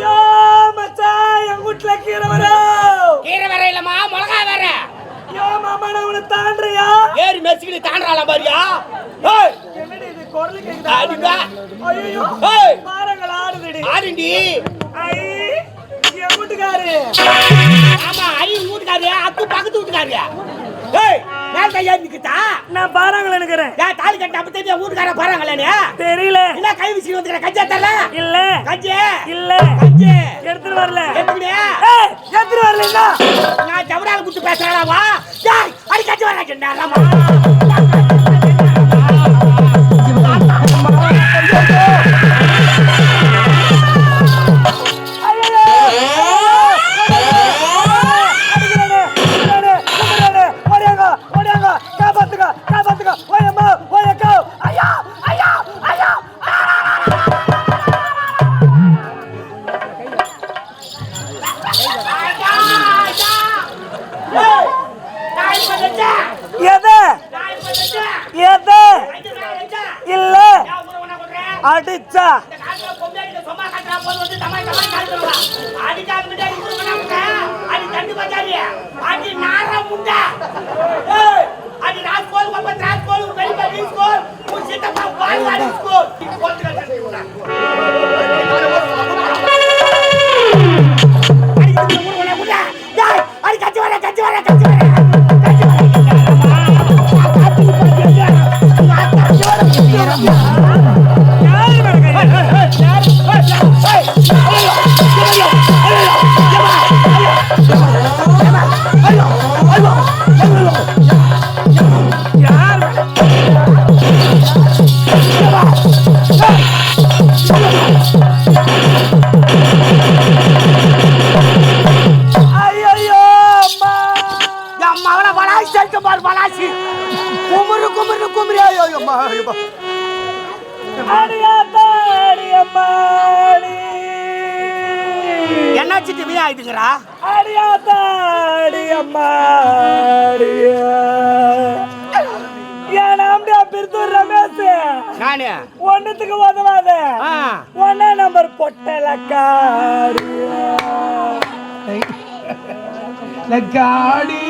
யோ மச்சான் என் வீட்டுல கீரை வரும் கீரை வேற இல்லம்மா மிளகா வேற யோ மாமா நான் உன்னை தாண்டுறியா? ஏறி மெச்சுக்கிட்டு தாண்டாலாம் பாரியா? ஏய். என்னடி இது குரல் அடிடா. கேக்குதா ஐயோ ஏய். பாருங்கள் ஆடுதுடி. ஆடுண்டி. ஐ என் வீட்டுக்காரு. ஐ வீட்டுக்காரு அத்து பக்கத்து வீட்டுக்காரு ஏய் மேல் கையா நிக்கிட்டா நான் பாருங்கள் நினைக்கிறேன். ஏன் தாலி கட்ட அப்ப தெரிஞ்ச வீட்டுக்கார பாருங்களே தெரியல. இல்ல கை விசிறி வந்துக்கிற? கஞ்சா தரல? இல்ல. கஞ்சி? இல்ல. கஞ்சி? எடுத்துட்டு வரல. ஏய் எடுத்துட்டு வரலன்னா நான் ஜவரால் குத்து பேசுறேன் வா. டேய் அடி கஞ்சி அடிச்சா. குமுறு குமுறு ஐயோ அம்மா ஐயோ. என்னாச்சு திவ்யா ஆயிடுங்கிறா அடியாத்தா, அடியம்மாடி. என் நாமடா பிரித்தூர் ரமேஷ்? நானு? ஒண்ணுத்துக்கு உதவாத. ஆ. ஒன்னா நம்பர் பொட்டலக்காடி லக்காடி.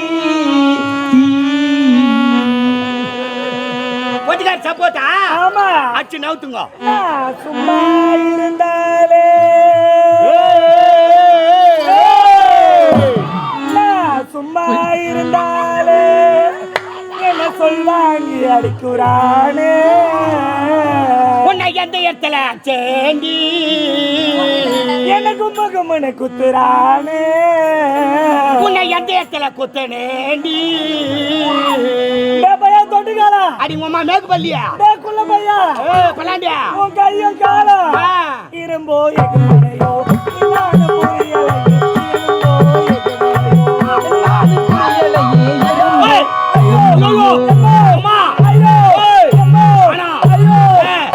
கொட்டிக்கார சப்போட்டா? ஆமா. அச்சு நவுத்துங்க. சும்மா இருந்தாலே. சும்மா இருந்தாலே. என்ன சொல்வாங்கி அடிக்குறானே. உன்னை எந்த இடத்துல சேண்டி என்ன கும்ம கும்மனு குத்துறானே. உன்னை எந்த இடத்துல குத்தனேண்டி? தொட்டுக்காலா அடி உம்மா மேற்கு பள்ளியா? டேய் குள்ள பையா. பல்லாண்டியா? உன் கையும் காலம் ஆ. இரும்போ எகுமனையோ இல்லாத புரியலையோ இரும்போ எகுமனையோ ஏய், ஐயோ ஐயோ. ஐயோ ஏய், அம்மா ஏய்.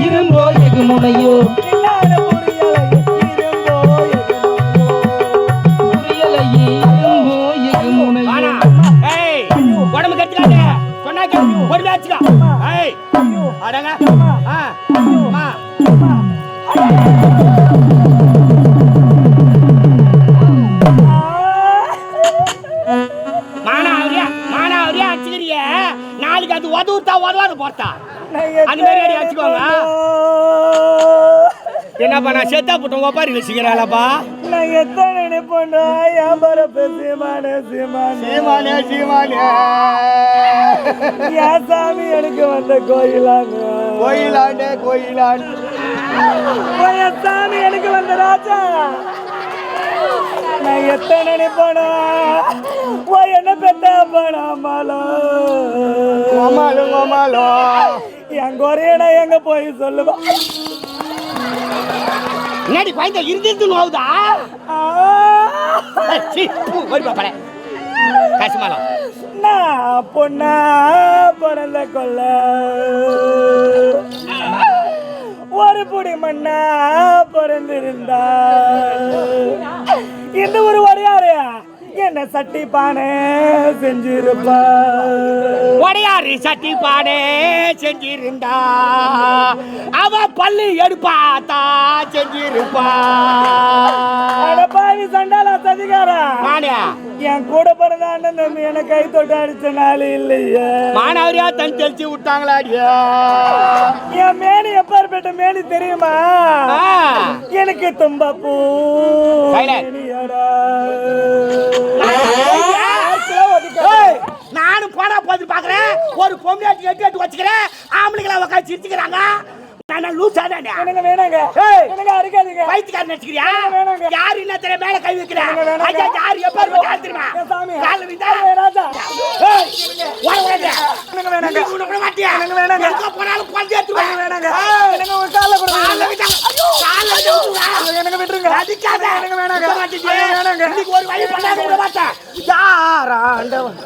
இரும்போ எகுமுனையோ சொன்னா கேளு பொறுமையா வச்சுக்க ஏய் அடங்க. ஆ அம்மா நாளைக்கு அது உதவுத்தா உதவாது போட்டா அந்த மாதிரி அடி வச்சுக்கோங்க. என்னப்பா நான் செத்தா போட்டு ஒப்பாரி வச்சுக்கிறாளப்பா நான் எத்தனை நினைப்போண்டா வியாபார சீமானே சீமானே. சீமானே சீமானே. என் சாமி எனக்கு வந்த கோயிலாங்க. கோயிலாண்டே கோயிலாண்டு என் சாமி எனக்கு வந்த ராஜா. நான் எத்தனை நினைப்போனா ஓ என்ன பெத்த போனாமாலோ கோமாலும் கோமாலும் என் குறையடா எங்க போய் சொல்லுவா? என்னடி குழந்தை இருந்து நோவுதா? ஆ, வருப்பா பட கசுமாலம் நான் பொண்ணா பிறந்த கொல்ல ஒரு புடி மண்ணா பிறந்திருந்தா இந்த ஒரு என்ன சட்டி பானை செஞ்சிருப்பா. உடையாரு சட்டி பாடே செஞ்சிருந்தா. அவ பள்ளி எடுப்பாத்தா செஞ்சிருப்பா. அடப்பாவி சண்டாலா சதிகாரா. மானியா. என் கூட பிறந்த அண்ணன் தம்பி என்ன கை தொட்டு அடிச்ச நாள் இல்லையே. மானவரியா தன் தெளிச்சு விட்டாங்களாடியா. என் மேனி எப்பேற்பட்ட மேனி தெரியுமா. எனக்கு தும்ப பூ நானும் படம் பார்த்து பாக்குறேன். ஒரு பொம்மையாட்டி எட்டு எட்டு வச்சுக்கிறேன். ஆம்பளைங்களை உட்காந்து சிரிச்சுக்கிறாங்க. நான் லூசா தானே எனக்கு வேணாங்க. எனக்கு அறுக்காதீங்க பைத்தியக்காரன் நினைச்சுக்கிறியா வேணாங்க. யாரு என்ன தெரிய மேல கை வைக்கிறேன். ஐயா யாரு? எப்ப இருக்க தெரியுமா? சாமி. கால விந்தா ராஜா. ஏய் எனக்கு வேணாங்க. விட மாட்டியா? எனக்கு வேணாங்க. எங்க போனாலும் பஞ்சு எனக்கு வேணாங்க? எனக்கு கால கால எனக்கு விட்டுருங்க? அடிக்காத எனக்கு வேணாங்க. மாட்டீங்க. வேணாங்க. இன்னைக்கு ஒரு வழி பண்ணாத விட மாட்டேன். யார் ஆண்டவன்?